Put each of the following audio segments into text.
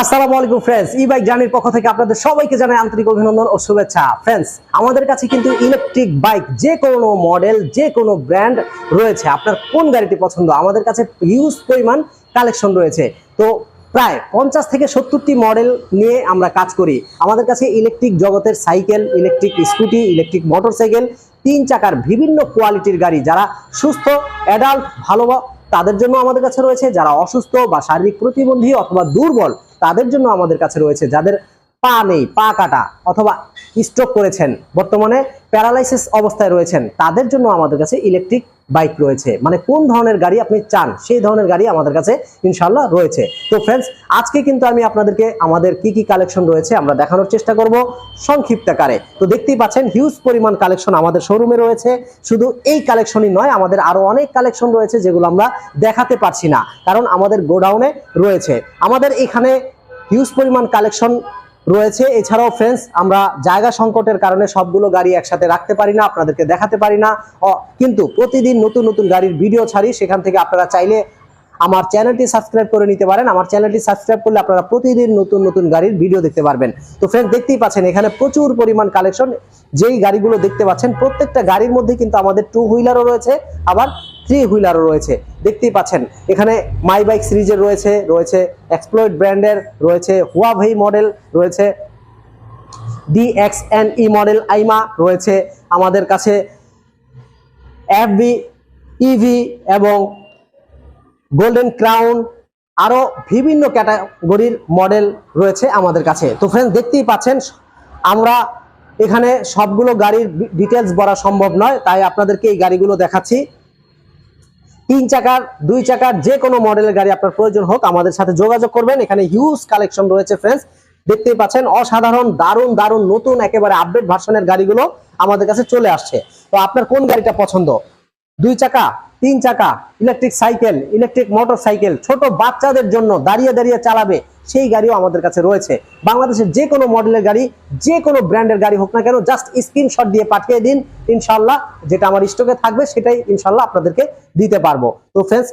আসসালামু আলাইকুম ফ্রেন্ডস ই বাইক জার্নির পক্ষ থেকে আপনাদের সবাইকে জানাই আন্তরিক অভিনন্দন ও শুভেচ্ছা। ফ্রেন্ডস আমাদের কাছে কিন্তু ইলেকট্রিক বাইক যে কোনো মডেল যে কোনো ব্র্যান্ড রয়েছে। আপনার কোন গাড়িটি পছন্দ? আমাদের কাছে হিউজ পরিমাণ কালেকশন রয়েছে। তো প্রায় পঞ্চাশ থেকে সত্তরটি মডেল নিয়ে আমরা কাজ করি। আমাদের কাছে ইলেকট্রিক জগতের cycle electric scooty electric motorcycle তিন চাকার বিভিন্ন কোয়ালিটির গাড়ি। যারা সুস্থ অ্যাডাল্ট ভালো তাদের জন্য আমাদের কাছে রয়েছে, যারা অসুস্থ বা শারীরিক প্রতিবন্ধী অথবা দুর্বল, তাদের জন্য আমাদের কাছে রয়েছে, যাদের পা নেই, পা কাটা অথবা স্ট্রোক করেছেন। বর্তমানে প্যারালাইসিস অবস্থায় রয়েছেন। তাদের জন্য আমাদের কাছে ইলেকট্রিক বাইক রয়েছে। মানে কোন ধরনের গাড়ি আপনি চান, সেই ধরনের গাড়ি আমাদের কাছে ইনশাল্লাহ রয়েছে। তো ফ্রেন্ডস আজকে কিন্তু আমি আপনাদেরকে আমাদের কি কি কালেকশন রয়েছে আমরা দেখানোর চেষ্টা করব সংক্ষিপ্ত আকারে। তো দেখতেই পাচ্ছেন হিউজ পরিমাণ কালেকশন আমাদের শোরুমে রয়েছে। শুধু এই কালেকশনই নয়, আমাদের আরও অনেক কালেকশন রয়েছে যেগুলো আমরা দেখাতে পারছি না। কারণ আমাদের গোডাউনে রয়েছে। আমাদের এখানে হিউজ পরিমাণ কালেকশন রয়েছে। এছাড়াও ফ্রেন্ডস আমরা জায়গা সংকটের কারণে সবগুলো গাড়ি একসাথে রাখতে পারি না, আপনাদেরকে দেখাতে পারি না। কিন্তু প্রতিদিন নতুন নতুন গাড়ির ভিডিও ছাড়ি, সেখান থেকে আপনারা চাইলে আমার চ্যানেলটি সাবস্ক্রাইব করে নিতে পারেন। আমার চ্যানেলটি সাবস্ক্রাইব করলে আপনারা প্রতিদিন নতুন নতুন গাড়ির ভিডিও দেখতে পারবেন। তো ফ্রেন্ড দেখতেই পাচ্ছেন, এখানে প্রচুর পরিমাণ কালেকশন যেই গাড়িগুলো দেখতে পাচ্ছেন, প্রত্যেকটা গাড়ির মধ্যে কিন্তু আমাদের টু হুইলারও রয়েছে, আবার থ্রি হুইলারও রয়েছে। দেখতেই পাচ্ছেন, এখানে মাই বাইক সিরিজের রয়েছে রয়েছে এক্সপ্লয়েড ব্র্যান্ডের রয়েছে হুয়াভেই মডেল রয়েছে DX N E model Aima রয়েছে আমাদের কাছে এফবি ইভি এবং গোল্ডেন ক্রাউন আরও বিভিন্ন ক্যাটাগরির মডেল রয়েছে আমাদের কাছে। তো ফ্রেন্ড দেখতেই পাচ্ছেন, আমরা এখানে সবগুলো গাড়ির ডিটেলস বলা সম্ভব নয়, তাই আপনাদেরকে এই গাড়িগুলো দেখাচ্ছি। তিন চাকার, দুই চাকার যে কোনো মডেলের গাড়ি আপনার প্রয়োজন হোক, আমাদের সাথে যোগাযোগ করবেন। এখানে হিউজ কালেকশন রয়েছে ফ্রেন্ডস দেখতেই পাচ্ছেন, অসাধারণ, দারুণ দারুণ, নতুন, একেবারে আপডেট ভার্সনের গাড়িগুলো আমাদের কাছে চলে আসছে। তো আপনার কোন গাড়িটা পছন্দ? দুই চাকা তিন চাকা electric cycle electric motor cycle ছোট বাচ্চাদের জন্য দাঁড়িয়ে দাঁড়িয়ে চালাবে, সেই গাড়িও আমাদের কাছে রয়েছে। বাংলাদেশের যে কোনো মডেলের গাড়ি, যে কোনো ব্র্যান্ডের গাড়ি হোক না কেন জাস্ট স্ক্রিনশট দিয়ে পাঠিয়ে দিন ইনশাল্লাহ যেটা আমার স্টকে থাকবে, সেটাই ইনশাল্লাহ আপনাদেরকে দিতে পারব। তো ফ্রেন্ডস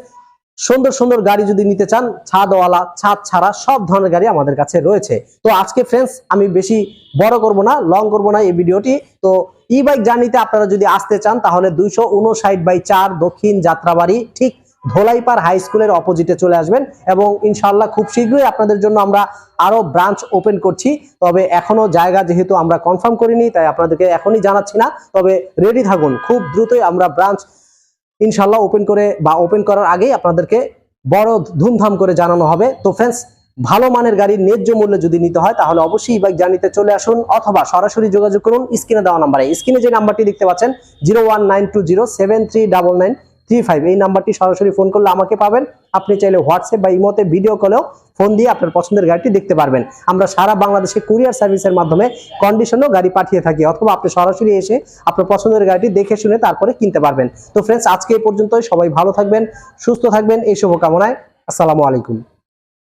সুন্দর সুন্দর গাড়ি যদি নিতে চান, ছাদওয়ালা, ছাদ ছাড়া সব ধরনের গাড়ি আমাদের কাছে রয়েছে। তো আজকে ফ্রেন্ডস আমি বেশি বড় করব না লং করব না এই ভিডিওটি তো ই বাইক জার্নিতে আপনারা যদি আসতে চান, তাহলে দুইশো উনষাট বাই চার দক্ষিণ যাত্রাবাড়ি, ঠিক ধোলাইপাড় হাই স্কুলের অপোজিটে চলে আসবেন এবং ইনশাল্লাহ খুব শীঘ্রই আপনাদের জন্য আমরা আরও ব্রাঞ্চ ওপেন করছি। তবে এখনও জায়গা যেহেতু আমরা কনফার্ম করিনি, তাই আপনাদেরকে এখনই জানাচ্ছি না। তবে রেডি থাকুন, খুব দ্রুতই আমরা ব্রাঞ্চ ইনশাল্লাহ ওপেন করে বা ওপেন করার আগেই আপনাদেরকে বড় ধুমধাম করে জানানো হবে। তো ফ্রেন্ডস ভালো মানের গাড়ির ন্যায্য মূল্যে যদি নিতে হয়, তাহলে অবশ্যই বাইক জার্নিতে চলে আসুন অথবা সরাসরি যোগাযোগ করুন স্ক্রিনে দেওয়া নাম্বারে। স্ক্রিনে যে নাম্বারটি দেখতে পাচ্ছেন zero one nine two zero seven three double nine three five এই নাম্বারটি সরাসরি ফোন করলে আমাকে পাবেন। আপনি চাইলে হোয়াটসঅ্যাপ বা ইমোতে ভিডিও কলেও ফোন দিয়ে আপনার পছন্দের গাড়িটি দেখতে পারবেন। আমরা সারা বাংলাদেশে কুরিয়ার সার্ভিসের মাধ্যমে কন্ডিশনও গাড়ি পাঠিয়ে থাকি, অথবা আপনি সরাসরি এসে আপনার পছন্দের গাড়িটি দেখে শুনে তারপরে কিনতে পারবেন। তো ফ্রেন্ডস আজকে এই পর্যন্তই। সবাই ভালো থাকবেন, সুস্থ থাকবেন। এই শুভকামনায়, আসসালামু আলাইকুম।